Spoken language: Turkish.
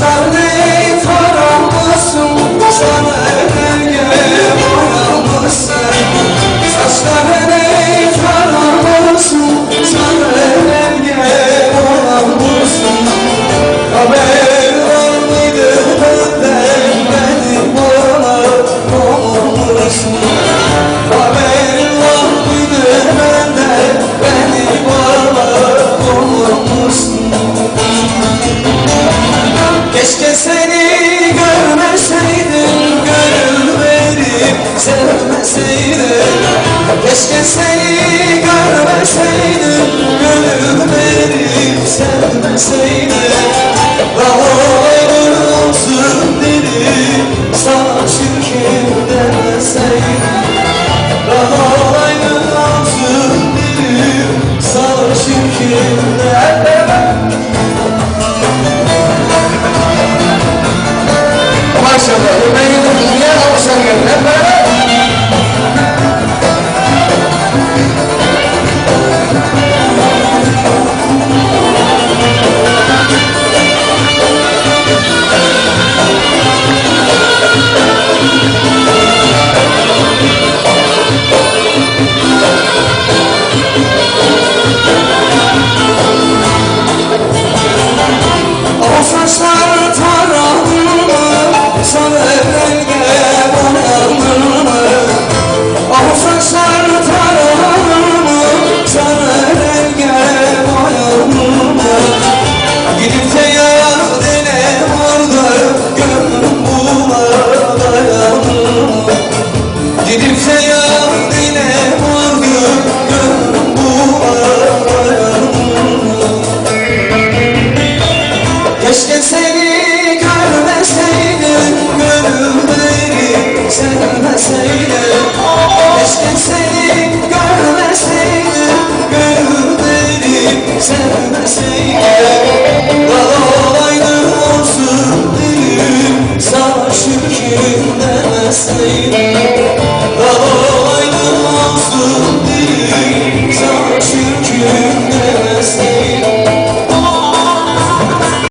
Saçlarını taramışsın Sana gölge boyamışsın Saçlarını taramışsın Sana gölge boyamışsın Haber var mıydı benden Benim bana olmuşsun? Sevmeseydim Keşke seni görmeseydim Gönül verip sevmeseydim. Daha olaydı olsun dedim Sana çirkin demeseydim. Daha olaydı olsun dedim Sana çirkin demeseydim seni görmeseydim Gönül verip sevmeseydim. Keşke seni görmeseydim Gönül verip sevmeseydim. Daha olaydı olsun dilim Sana şükür demeseydim Daha olaydı olsun dilim